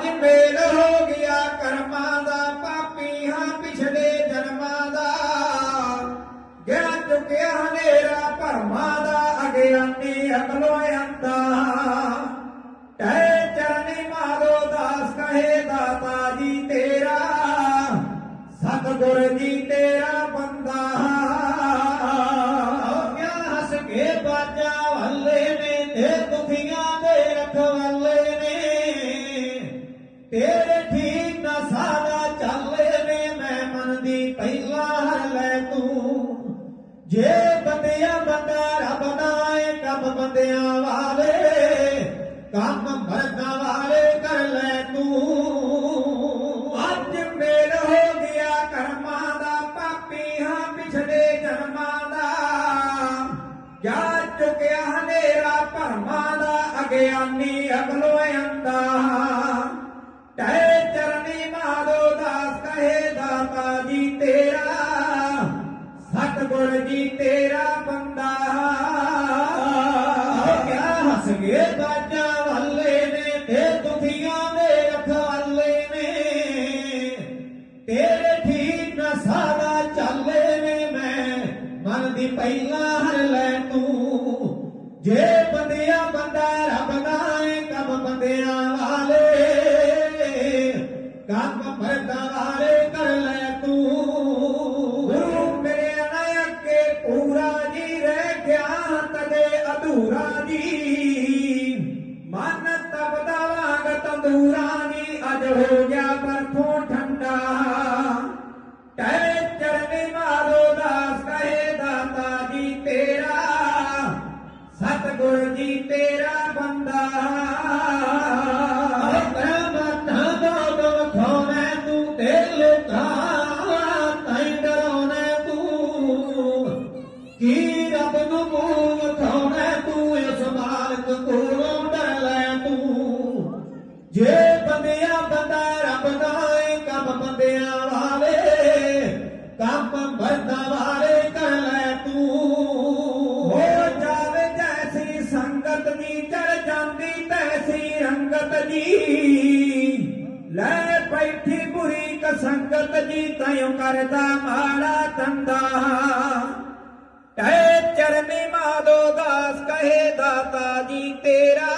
ਅੱਜ ਮੇਲ ਹੋ ਗਿਆ ਕਰਮਾਂ ਦਾ, ਪਾਪੀ ਹਾਂ ਪਿਛਲੇ ਜਨਮਾਂ ਦਾ। ਗਿਆ ਚੁੱਕਿਆ ਹਨੇਰਾ ਭਰਮਾਂ ਦਾ ਅਗਿਆਨੀ ਅਕਲੋ ਅੰਦਾ ਟੈ ਚਰਨੀ ਮਾਰੋ ਦਾਸ ਕਹੇ ਦਾਤਾ ਜੀ ਤੇਰਾ। ਸਤਗੁਰ ਜੀ ਤੇਰਾ ਤੇਰੇ ਠੀਕ ਨਾ ਸਾਦਾ ਚੱਲੇ ਨੇ, ਮੈਂ ਮਨ ਪਹਿਲਾ ਲੈ ਤੂੰ। ਜੇ ਬੰਦਿਆਂ ਬੰਦਾ ਰੱਬ ਨਾਏ ਕੰਮ ਬੰਦਿਆਂ ਵਾਲੇ, ਕੰਮ ਮਰਦਾਂ ਵਾਲੇ ਕਰ ਲੈ ਤੂੰ। ਅੱਜ ਮੇਲ ਹੋ ਗਿਆ ਕਰਮਾਂ ਦਾ, ਪਾਪੀ ਹਾਂ ਪਿਛਲੇ ਜਨਮਾਂ ਦਾ। ਜਾ ਚੁੱਕਿਆ ਹਨੇਰਾ, ਭਰਮਾਂ ਦਾ ਅਗਿਆਨੀ ਅਗਲੋ ਸਤਿਗੁਰ ਜੀ ਤੇਰਾ ਬੰਦਾ। ਕਿਆ ਹੱਸ ਗਏ ਬਾਜਾ ਵਾਲੇ ਨੇ, ਤੇ ਦੁਖੀਆਂ ਦੇ ਰਖਵਾਲੇ ਨੇ। ਤੇਰੇ ਠੀਕ ਨਾ ਸਾਦਾ ਚੱਲੇ ਨੇ ਮੈਂ ਮਨ ਦੀ ਪਹਿਲਾ ਹਰ ਲੈ ਤੂੰ। ਜੇ ਬੰਦਿਆ ਬੰਦਾ ਰੱਬ ਨਾਏ ਕੰਮ ਬੰਦਿਆਂ ਵਾਲੇ। ਕੰਮ ਮਰਦਾਂ ਵਾਲੇ ਕਰ ਤਦੇ ਅਧੂਰਾ ਜੀ ਮਨ ਤਪਦਾ ਵਾਂਗ ਤੰਦੂਰਾ ਜੀ ਅਜ ਹੋ ਗਿਆ ਬਰਫੋਂ ਠੰਡਾ ਤੈ ਚਰਨੀ ਮਾਰੋ ਦਾਸ ਕਹੇ ਦਾਤਾ ਜੀ ਤੇਰਾ ਸਤਿਗੁਰ ਜੀ ਤੇਰਾ ਬੰਦਾ ਕੰਮ ਮਰਦਾਂ ਕਰ ਲੈ ਤੂੰ। ਹੋ ਜਾਵੇ ਜੈਸੀ ਸੰਗਤ ਦੀ, ਚੜ ਜਾਂਦੀ ਤੈਸੀ ਰੰਗਤ ਜੀ। ਲੈ ਬੈਠੀ ਬੁਰੀ ਕ ਸੰਗਤ ਜੀ ਤੈਨੂੰ ਕਰਦਾ ਮਾੜਾ ਧੰਦਾ। ਕਹੇ ਚਰਨੀ ਮਾਦੋ ਦਾਸ ਕਹੇ ਦਾਤਾ ਜੀ ਤੇਰਾ।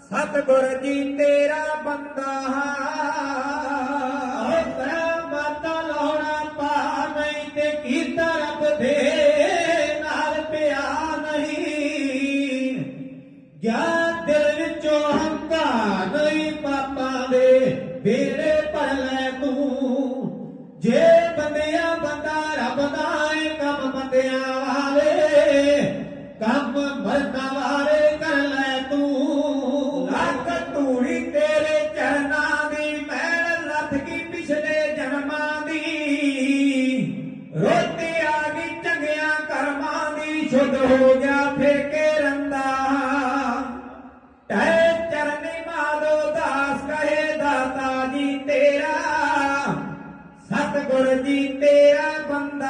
ਸਤਿਗੁਰ ਜੀ ਤੇਰਾ ਬੰਦਾ। ਮਾਤਾ ਗਿਆ ਦਿਲ ਵਿੱਚੋਂ ਹੰਕਾਰ ਨਹੀਂ ਪਾਪਾਂ ਦੇ ਬੇੜੇ ਭਰ ਲੈ ਤੂੰ। ਜੇ ਬੰਦਿਆਂ ਬੰਦਾ ਰੱਬ ਦਾ ਏ ਕੰਮ ਬੰਦਿਆਂ